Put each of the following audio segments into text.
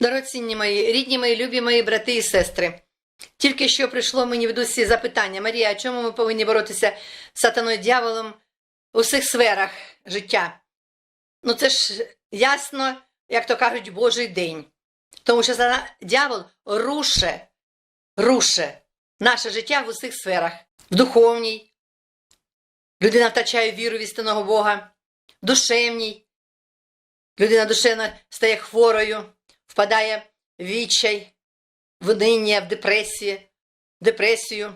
Дорогоцінні мої, рідні мої, любі мої брати і сестри. Тільки що прийшло мені в дусі запитання, Марія, а чому ми повинні боротися з сатаною дьяволом у всіх сферах життя? Ну це ж ясно, як то кажуть, Божий день. Тому що сатана дьявол руше, руше наше життя в усіх сферах, в духовній. Людина втрачає віру в істинного Бога, в душевній. Людина душевно стає хворою, впадає в відчай, в униння, в депресію, в депресію.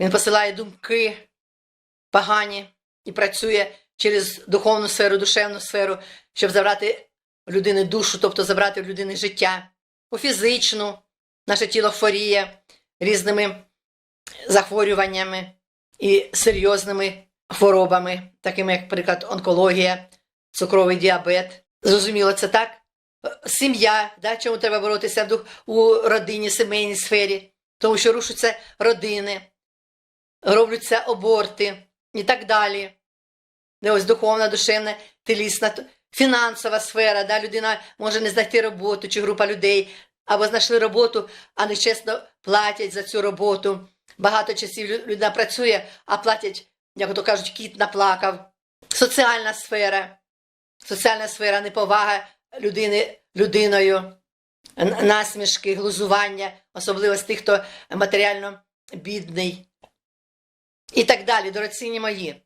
Він посилає думки погані і працює через духовну сферу, душевну сферу, щоб забрати в людини душу, тобто забрати в людини життя, у фізичну, наше тіло хворіє різними захворюваннями і серйозними хворобами, такими як, наприклад, онкологія, цукровий діабет. Зрозуміло, це так? Сім'я, да, чому треба боротися у родині, сімейній сфері, тому що рушаться родини, робляться аборти і так далі. Де ось духовна, душевна, тілісна, фінансова сфера, да, людина може не знайти роботу, чи група людей, або знайшли роботу, а нечесно платять за цю роботу. Багато часів людина працює, а платять, як то кажуть, кіт наплакав. Соціальна сфера, соціальна сфера, неповага людини людиною, насмішки, глузування, особливо з тих, хто матеріально бідний. І так далі, дорогоцінні мої.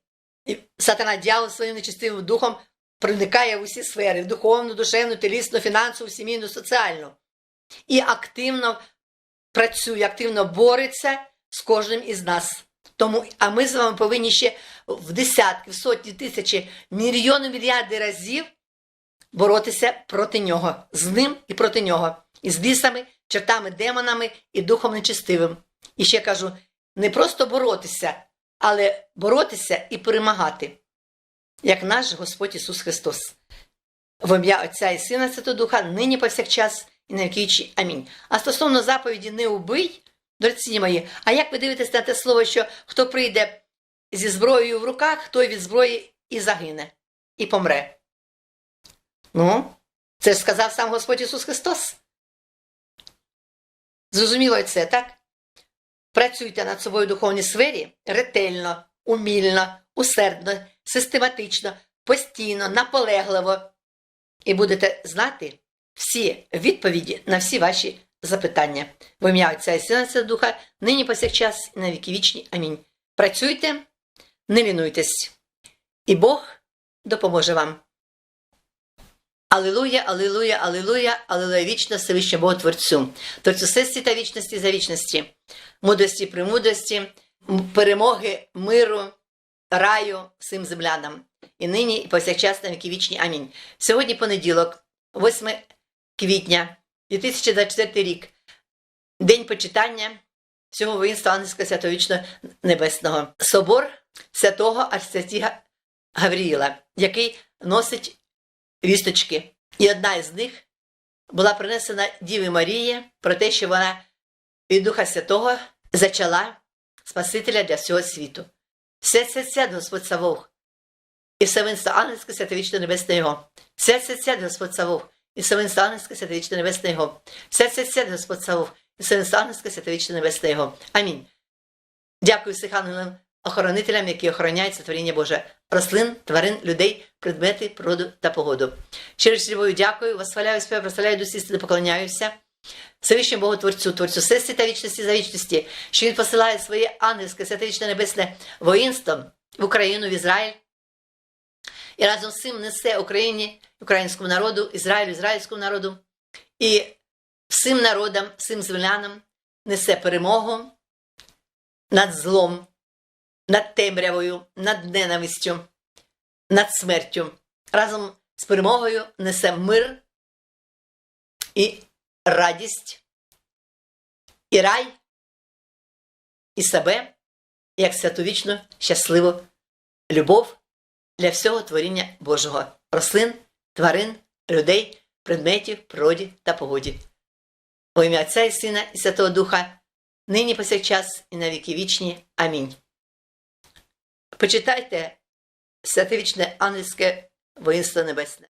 І сатана дьявол своїм нечистивим духом проникає в усі сфери: в духовну, душевну, тілісну, фінансову, сімейну, соціальну. І активно працює, активно бореться з кожним із нас. Тому, а ми з вами повинні ще в десятки, в сотні, тисячі, мільйони, мільярди разів боротися проти нього, з ним і проти нього, і з бісами, чертами, демонами і духом нечистивим. І ще кажу, не просто боротися, але боротися і перемагати, як наш Господь Ісус Христос. В ім'я Отця і Сина Святого Духа, нині повсякчас і на віки. Амінь. А стосовно заповіді не убий, дорогі мої, а як ви дивитесь на те слово, що хто прийде зі зброєю в руках, той від зброї і загине, і помре. Ну, це ж сказав сам Господь Ісус Христос. Зрозуміло це, так? Працюйте над собою в духовній сфері ретельно, умільно, усердно, систематично, постійно, наполегливо, і будете знати всі відповіді на всі ваші запитання. В ім'я Отця і Сина Святого Духа, нині повсякчас і на віки вічні. Амінь. Працюйте, не лінуйтесь, і Бог допоможе вам. Алілуя, алілуя, алілуя, алілуя вічно Всевище Богу Творцю, Творцю сесті вічності за вічності, мудрості, премудрості, перемоги, миру, раю всім землянам. І нині, і повсякчас на віки вічні. Амінь. Сьогодні понеділок, 8 квітня, 2024 рік, день почитання всього воїнства Ангельського Святовічного Небесного. Собор святого Арсятіга Гавріїла, який носить вісточки. І одна із них була принесена Діві Марії про те, що вона від Духа Святого зачала Спасителя для всього світу. Свят, свят, свят, Господь Савох, і Савинство Ангельське Святовічне Небесне Його. Свят, свят, свят, Господь Савох, і Савинство Ангельське Святовічне Небесне Його. Свят, свят, свят, Господь Савох, і Савинство Ангельське Святовічне Небесне Його. Амінь. Дякую всіх ангелам, охоронителям, які охороняють сотворіння Боже, рослин, тварин, людей, предмети, природу та погоду. Через любов'ю дякую, восхваляю, співаю, прославляю дусі, істини, поклоняюся. Всевишньому Богу Творцю, Творцю сесті та вічності за вічності, що Він посилає своє ангельське святовічне небесне воїнство в Україну, в Ізраїль. І разом з цим несе Україні, українському народу, Ізраїлю, ізраїльському народу і всім народам, всім землянам несе перемогу над злом, над темрявою, над ненавистю, над смертю. Разом з перемогою несе мир і радість, і рай, і себе, як святовічну, щасливу любов для всього творіння Божого, рослин, тварин, людей, предметів, природі та погоді. Во ім'я Отця і Сина і Святого Духа, нині повсякчас і на віки вічні. Амінь. Почитайте святовічне ангельське воїнство небесне.